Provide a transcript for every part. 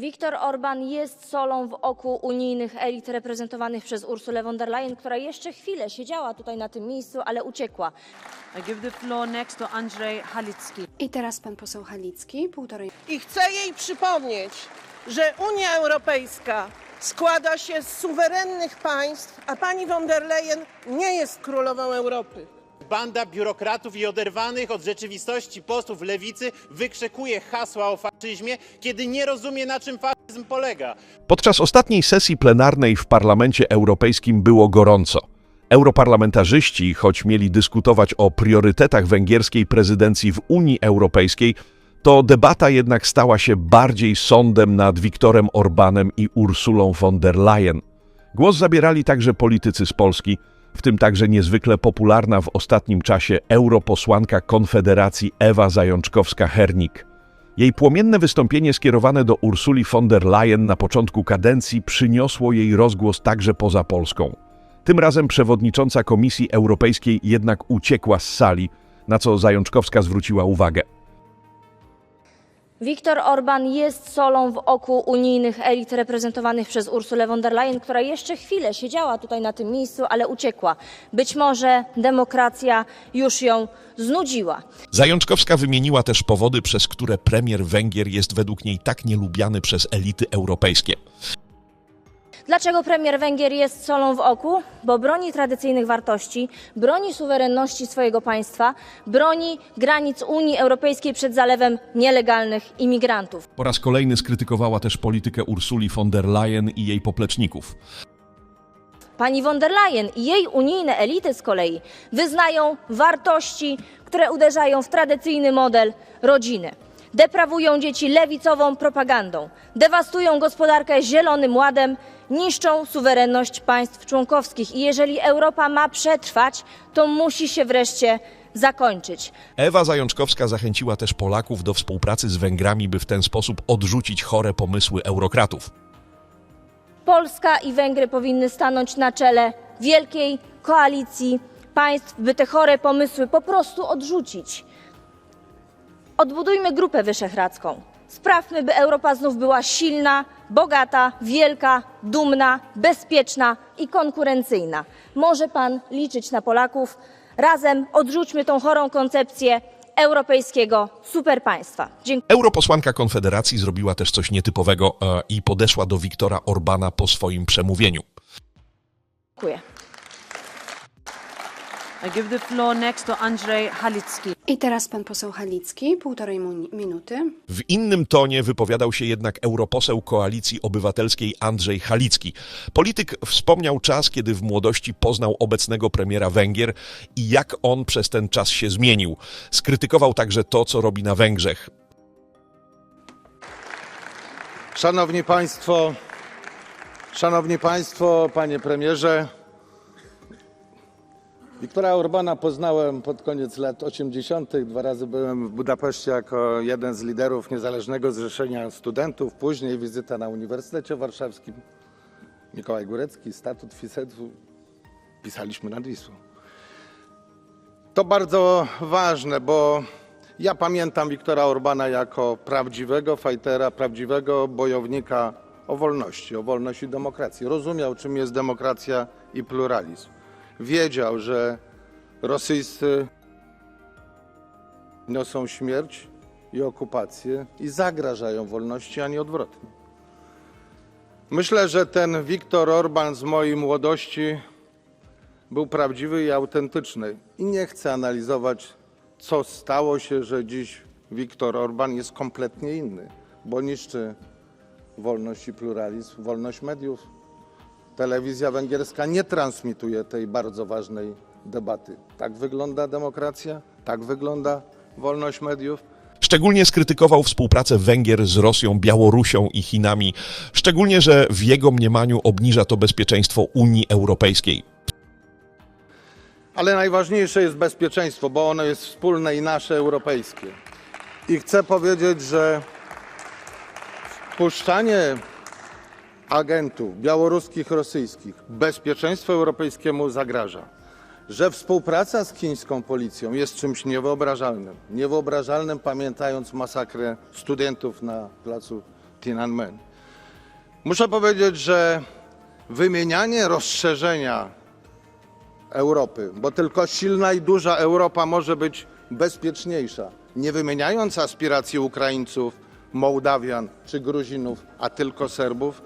Viktor Orban jest solą w oku unijnych elit reprezentowanych przez Ursulę von der Leyen, która jeszcze chwilę siedziała tutaj na tym miejscu, ale uciekła. I give the floor next to Andrzej Halicki. I teraz pan poseł Halicki, półtorej I chcę jej przypomnieć, że Unia Europejska składa się z suwerennych państw, a pani von der Leyen nie jest królową Europy. Banda biurokratów i oderwanych od rzeczywistości posłów lewicy wykrzykuje hasła o faszyzmie, kiedy nie rozumie, na czym faszyzm polega. Podczas ostatniej sesji plenarnej w Parlamencie Europejskim było gorąco. Europarlamentarzyści, choć mieli dyskutować o priorytetach węgierskiej prezydencji w Unii Europejskiej, to debata jednak stała się bardziej sądem nad Viktorem Orbanem i Ursulą von der Leyen. Głos zabierali także politycy z Polski, w tym także niezwykle popularna w ostatnim czasie europosłanka Konfederacji Ewa Zajączkowska-Hernik. Jej płomienne wystąpienie skierowane do Ursuli von der Leyen na początku kadencji przyniosło jej rozgłos także poza Polską. Tym razem przewodnicząca Komisji Europejskiej jednak uciekła z sali, na co Zajączkowska zwróciła uwagę. Viktor Orban jest solą w oku unijnych elit reprezentowanych przez Ursulę von der Leyen, która jeszcze chwilę siedziała tutaj na tym miejscu, ale uciekła. Być może demokracja już ją znudziła. Zajączkowska wymieniła też powody, przez które premier Węgier jest według niej tak nielubiany przez elity europejskie. Dlaczego premier Węgier jest solą w oku? Bo broni tradycyjnych wartości, broni suwerenności swojego państwa, broni granic Unii Europejskiej przed zalewem nielegalnych imigrantów. Po raz kolejny skrytykowała też politykę Ursuli von der Leyen i jej popleczników. Pani von der Leyen i jej unijne elity z kolei wyznają wartości, które uderzają w tradycyjny model rodziny. Deprawują dzieci lewicową propagandą, dewastują gospodarkę zielonym ładem, niszczą suwerenność państw członkowskich. I jeżeli Europa ma przetrwać, to musi się wreszcie zakończyć. Ewa Zajączkowska zachęciła też Polaków do współpracy z Węgrami, by w ten sposób odrzucić chore pomysły eurokratów. Polska i Węgry powinny stanąć na czele wielkiej koalicji państw, by te chore pomysły po prostu odrzucić. Odbudujmy Grupę Wyszehradzką. Sprawmy, by Europa znów była silna, bogata, wielka, dumna, bezpieczna i konkurencyjna. Może pan liczyć na Polaków. Razem odrzućmy tą chorą koncepcję europejskiego superpaństwa. Dziękuję. Europosłanka Konfederacji zrobiła też coś nietypowego e, i podeszła do Viktora Orbana po swoim przemówieniu. I give the floor next to Andrzej Halicki. I teraz pan poseł Halicki, półtorej minuty. W innym tonie wypowiadał się jednak europoseł Koalicji Obywatelskiej Andrzej Halicki. Polityk wspomniał czas, kiedy w młodości poznał obecnego premiera Węgier i jak on przez ten czas się zmienił. Skrytykował także to, co robi na Węgrzech. Szanowni Państwo, Szanowni Państwo, Panie Premierze, Wiktora Orbana poznałem pod koniec lat 80. Dwa razy byłem w Budapeszcie jako jeden z liderów Niezależnego Zrzeszenia Studentów. Później wizyta na Uniwersytecie Warszawskim. Mikołaj Górecki, statut Fisetu. Pisaliśmy nad Wisłą. To bardzo ważne, bo ja pamiętam Wiktora Orbana jako prawdziwego fajtera, prawdziwego bojownika o wolności, o wolność i demokrację. Rozumiał, czym jest demokracja i pluralizm. Wiedział, że rosyjscy niosą śmierć i okupację i zagrażają wolności, a nie odwrotnie. Myślę, że ten Viktor Orban z mojej młodości był prawdziwy i autentyczny. I nie chcę analizować, co stało się, że dziś Viktor Orban jest kompletnie inny, bo niszczy wolność i pluralizm, wolność mediów. Telewizja węgierska nie transmituje tej bardzo ważnej debaty. Tak wygląda demokracja, tak wygląda wolność mediów. Szczególnie skrytykował współpracę Węgier z Rosją, Białorusią i Chinami, szczególnie, że w jego mniemaniu obniża to bezpieczeństwo Unii Europejskiej. Ale najważniejsze jest bezpieczeństwo, bo ono jest wspólne i nasze europejskie. I chcę powiedzieć, że wpuszczanie agentów białoruskich, rosyjskich bezpieczeństwu europejskiemu zagraża. Że współpraca z chińską policją jest czymś niewyobrażalnym. Niewyobrażalnym, pamiętając masakrę studentów na placu Tiananmen. Muszę powiedzieć, że wymienianie rozszerzenia Europy, bo tylko silna i duża Europa może być bezpieczniejsza, nie wymieniając aspiracji Ukraińców, Mołdawian czy Gruzinów, a tylko Serbów,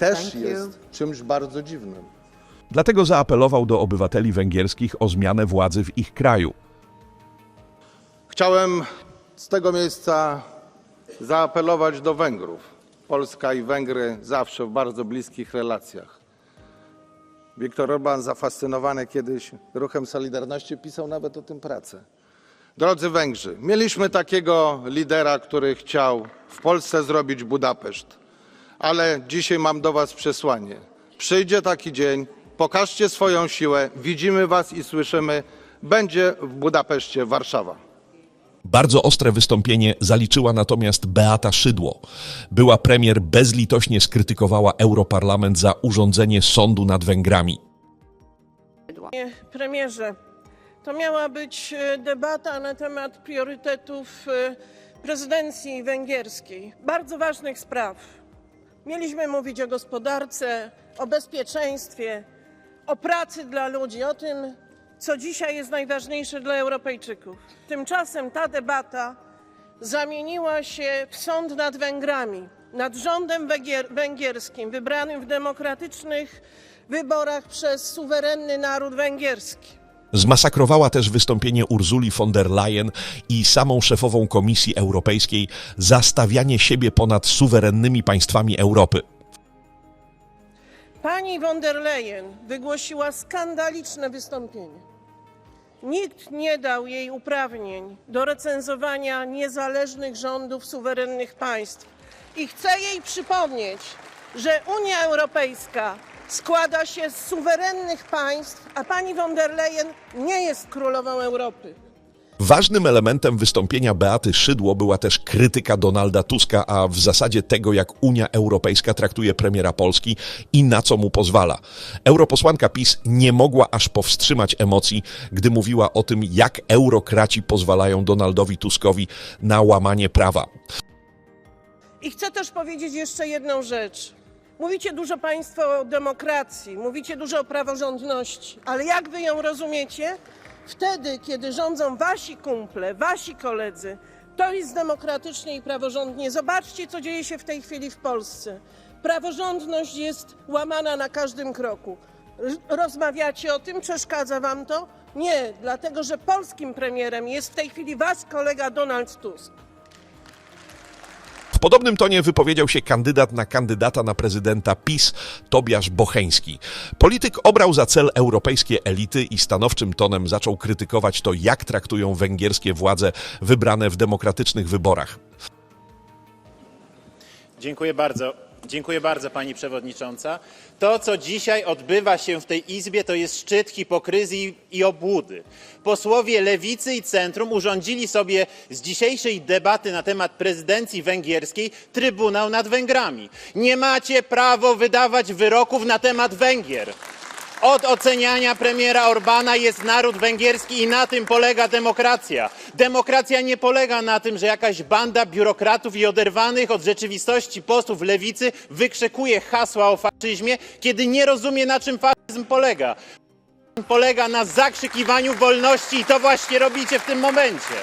też jest czymś bardzo dziwnym. Dlatego zaapelował do obywateli węgierskich o zmianę władzy w ich kraju. Chciałem z tego miejsca zaapelować do Węgrów. Polska i Węgry zawsze w bardzo bliskich relacjach. Viktor Orban, zafascynowany kiedyś ruchem Solidarności, pisał nawet o tym pracę. Drodzy Węgrzy, mieliśmy takiego lidera, który chciał w Polsce zrobić Budapeszt, ale dzisiaj mam do Was przesłanie. Przyjdzie taki dzień, pokażcie swoją siłę, widzimy Was i słyszymy, będzie w Budapeszcie Warszawa. Bardzo ostre wystąpienie zaliczyła natomiast Beata Szydło. Była premier bezlitośnie skrytykowała Europarlament za urządzenie sądu nad Węgrami. Panie premierze, to miała być e, debata na temat priorytetów e, prezydencji węgierskiej. Bardzo ważnych spraw. Mieliśmy mówić o gospodarce, o bezpieczeństwie, o pracy dla ludzi, o tym, co dzisiaj jest najważniejsze dla Europejczyków. Tymczasem ta debata zamieniła się w sąd nad Węgrami, nad rządem węgier- węgierskim, wybranym w demokratycznych wyborach przez suwerenny naród węgierski. Zmasakrowała też wystąpienie Ursuli von der Leyen i samą szefową Komisji Europejskiej za stawianie siebie ponad suwerennymi państwami Europy. Pani von der Leyen wygłosiła skandaliczne wystąpienie. Nikt nie dał jej uprawnień do recenzowania niezależnych rządów suwerennych państw. I chcę jej przypomnieć, że Unia Europejska składa się z suwerennych państw, a pani von der Leyen nie jest królową Europy. Ważnym elementem wystąpienia Beaty Szydło była też krytyka Donalda Tuska, a w zasadzie tego, jak Unia Europejska traktuje premiera Polski i na co mu pozwala. Europosłanka PiS nie mogła aż powstrzymać emocji, gdy mówiła o tym, jak eurokraci pozwalają Donaldowi Tuskowi na łamanie prawa. I chcę też powiedzieć jeszcze jedną rzecz. Mówicie dużo Państwo o demokracji, mówicie dużo o praworządności, ale jak Wy ją rozumiecie? Wtedy, kiedy rządzą Wasi kumple, Wasi koledzy, to jest demokratycznie i praworządnie. Zobaczcie, co dzieje się w tej chwili w Polsce. Praworządność jest łamana na każdym kroku. Rozmawiacie o tym? Przeszkadza Wam to? Nie, dlatego że polskim premierem jest w tej chwili Wasz kolega Donald Tusk. Podobnym tonie wypowiedział się kandydat na kandydata na prezydenta PiS Tobiasz Bocheński. Polityk obrał za cel europejskie elity i stanowczym tonem zaczął krytykować to, jak traktują węgierskie władze wybrane w demokratycznych wyborach. Dziękuję bardzo. Dziękuję bardzo pani przewodnicząca. To, co dzisiaj odbywa się w tej Izbie, to jest szczyt hipokryzji i obłudy. Posłowie lewicy i centrum urządzili sobie z dzisiejszej debaty na temat prezydencji węgierskiej Trybunał nad Węgrami. Nie macie prawo wydawać wyroków na temat Węgier. Od oceniania premiera Orbana jest naród węgierski i na tym polega demokracja. Demokracja nie polega na tym, że jakaś banda biurokratów i oderwanych od rzeczywistości posłów lewicy wykrzykuje hasła o faszyzmie, kiedy nie rozumie na czym faszyzm polega. Polega na zakrzykiwaniu wolności i to właśnie robicie w tym momencie.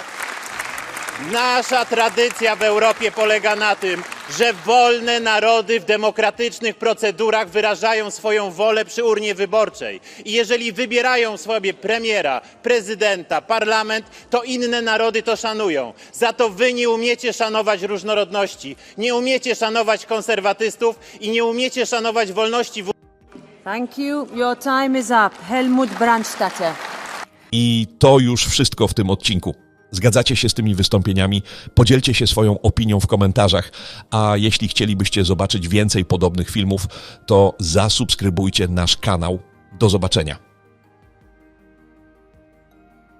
Nasza tradycja w Europie polega na tym, że wolne narody w demokratycznych procedurach wyrażają swoją wolę przy urnie wyborczej. I jeżeli wybierają sobie premiera, prezydenta, parlament, to inne narody to szanują. Za to wy nie umiecie szanować różnorodności, nie umiecie szanować konserwatystów i nie umiecie szanować wolności w Thank you. Your time is up. Helmut Brandstatter. I to już wszystko w tym odcinku. Zgadzacie się z tymi wystąpieniami? Podzielcie się swoją opinią w komentarzach, a jeśli chcielibyście zobaczyć więcej podobnych filmów, to zasubskrybujcie nasz kanał. Do zobaczenia.